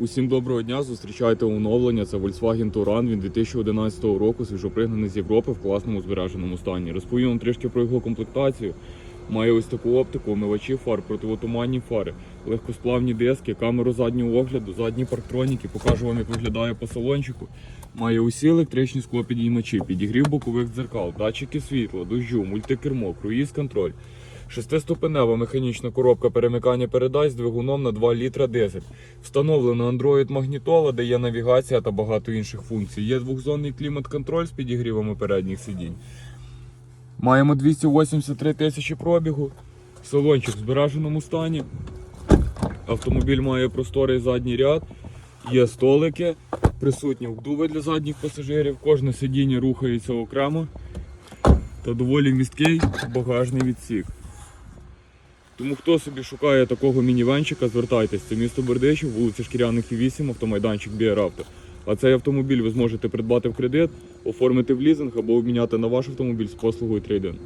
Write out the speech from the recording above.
Усім доброго дня. Зустрічайте оновлення. Це Volkswagen Touran. Він 2011 року свіжопригнаний з Європи в класному збереженому стані. Розповім вам трішки про його комплектацію. Має ось таку оптику, омивачі фар, противотуманні фари, легкосплавні диски, камеру заднього огляду, задні парктроніки. Покажу вам, як виглядає по салончику. Має усі електричні склопідіймачі, підігрів бокових дзеркал, датчики світла, дощу, мультикермо, круїз контроль. Шестиступенева механічна коробка перемикання передач з двигуном на 2 літра дизель. Встановлена Android магнітола, де є навігація та багато інших функцій. Є двохзонний клімат-контроль з підігрівами передніх сидінь. Маємо 283 тисячі пробігу. Салончик в збереженому стані. Автомобіль має просторий задній ряд. Є столики, присутні вдуви для задніх пасажирів. Кожне сидіння рухається окремо та доволі місткий багажний відсік. Тому хто собі шукає такого мінівенчика, звертайтесь. Це місто Бердичів, вулиця Шкіряних і 8, автомайданчик Біаравто. А цей автомобіль ви зможете придбати в кредит, оформити в лізинг або обміняти на ваш автомобіль з послугою трейдинг.